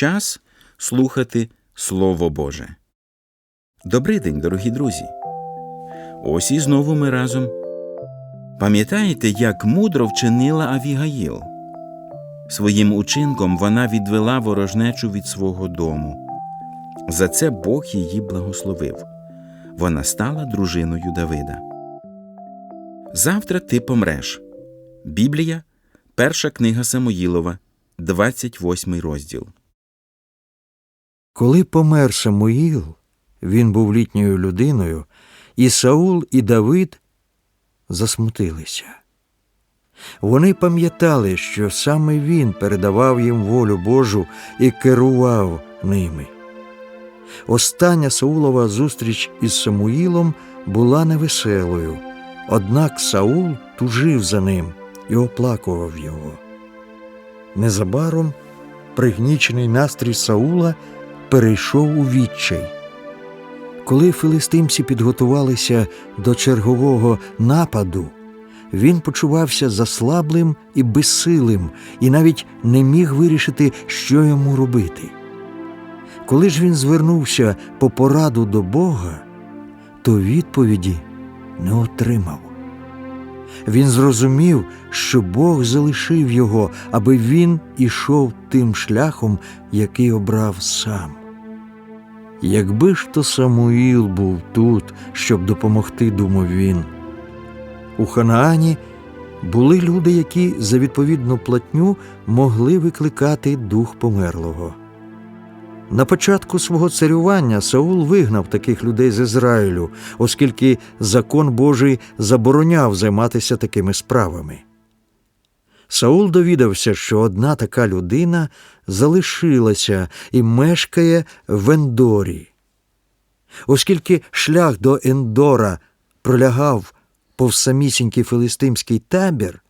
час слухати Слово Боже. Добрий день, дорогі друзі. Ось і знову ми разом. Пам'ятаєте, як мудро вчинила Авігаїл? Своїм учинком вона відвела ворожнечу від свого дому. За це Бог її благословив. Вона стала дружиною Давида. Завтра ти помреш. Біблія, перша книга Самоїлова, 28 розділ. Коли помер Самуїл, він був літньою людиною, і Саул і Давид засмутилися. Вони пам'ятали, що саме він передавав їм волю Божу і керував ними. Остання Саулова зустріч із Самуїлом була невеселою, однак Саул тужив за ним і оплакував його. Незабаром пригнічений настрій Саула перейшов у відчай. Коли филистимці підготувалися до чергового нападу, він почувався заслаблим і безсилим і навіть не міг вирішити, що йому робити. Коли ж він звернувся по пораду до Бога, то відповіді не отримав. Він зрозумів, що Бог залишив його, аби він ішов тим шляхом, який обрав сам. Якби ж то Самуїл був тут, щоб допомогти, думав він. У Ханаані були люди, які за відповідну платню могли викликати дух померлого. На початку свого царювання Саул вигнав таких людей з Ізраїлю, оскільки закон Божий забороняв займатися такими справами. Саул довідався, що одна така людина залишилася і мешкає в Ендорі. Оскільки шлях до Ендора пролягав повз самісінький филистимський табір,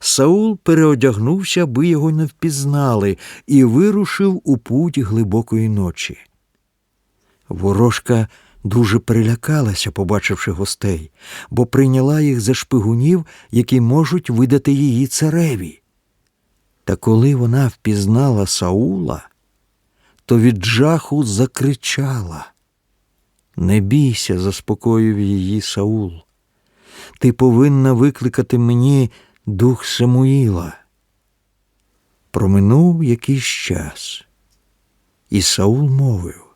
Саул переодягнувся, аби його не впізнали, і вирушив у путь глибокої ночі. Ворожка дуже перелякалася, побачивши гостей, бо прийняла їх за шпигунів, які можуть видати її цареві. Та коли вона впізнала Саула, то від жаху закричала. Не бійся, заспокоїв її Саул. Ти повинна викликати мені дух Самуїла. Проминув якийсь час, і Саул мовив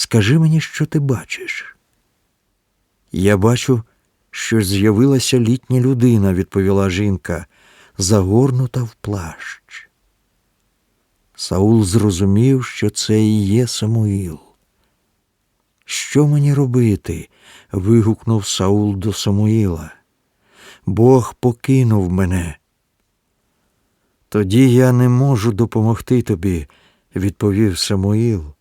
Скажи мені, що ти бачиш. Я бачу, що з'явилася літня людина, відповіла жінка, загорнута в плащ. Саул зрозумів, що це і є Самуїл. Що мені робити? вигукнув Саул до Самуїла. Бог покинув мене. Тоді я не можу допомогти тобі, відповів Самуїл.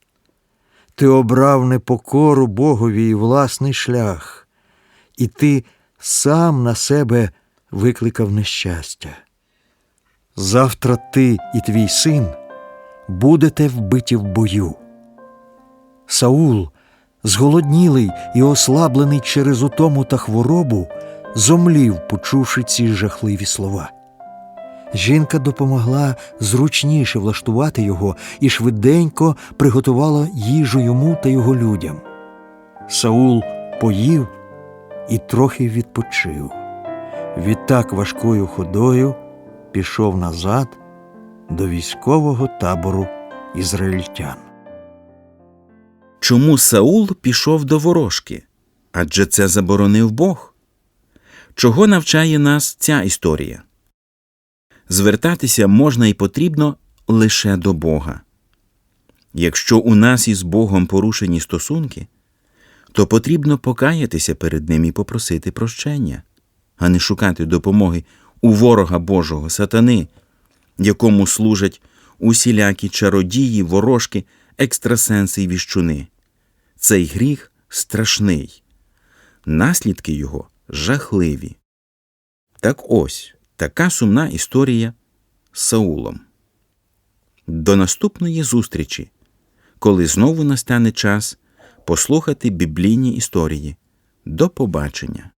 Ти обрав непокору Богові і власний шлях, і ти сам на себе викликав нещастя. Завтра ти і твій син будете вбиті в бою. Саул, зголоднілий і ослаблений через утому та хворобу, зомлів, почувши ці жахливі слова. Жінка допомогла зручніше влаштувати його і швиденько приготувала їжу йому та його людям. Саул поїв і трохи відпочив. Відтак важкою ходою пішов назад до військового табору ізраїльтян. Чому Саул пішов до ворожки? Адже це заборонив Бог. Чого навчає нас ця історія? Звертатися можна і потрібно лише до Бога. Якщо у нас із Богом порушені стосунки, то потрібно покаятися перед Ним і попросити прощення, а не шукати допомоги у ворога Божого сатани, якому служать усілякі чародії, ворожки, екстрасенси й віщуни. Цей гріх страшний, наслідки його жахливі. Так ось така сумна історія з Саулом. До наступної зустрічі, коли знову настане час послухати біблійні історії. До побачення!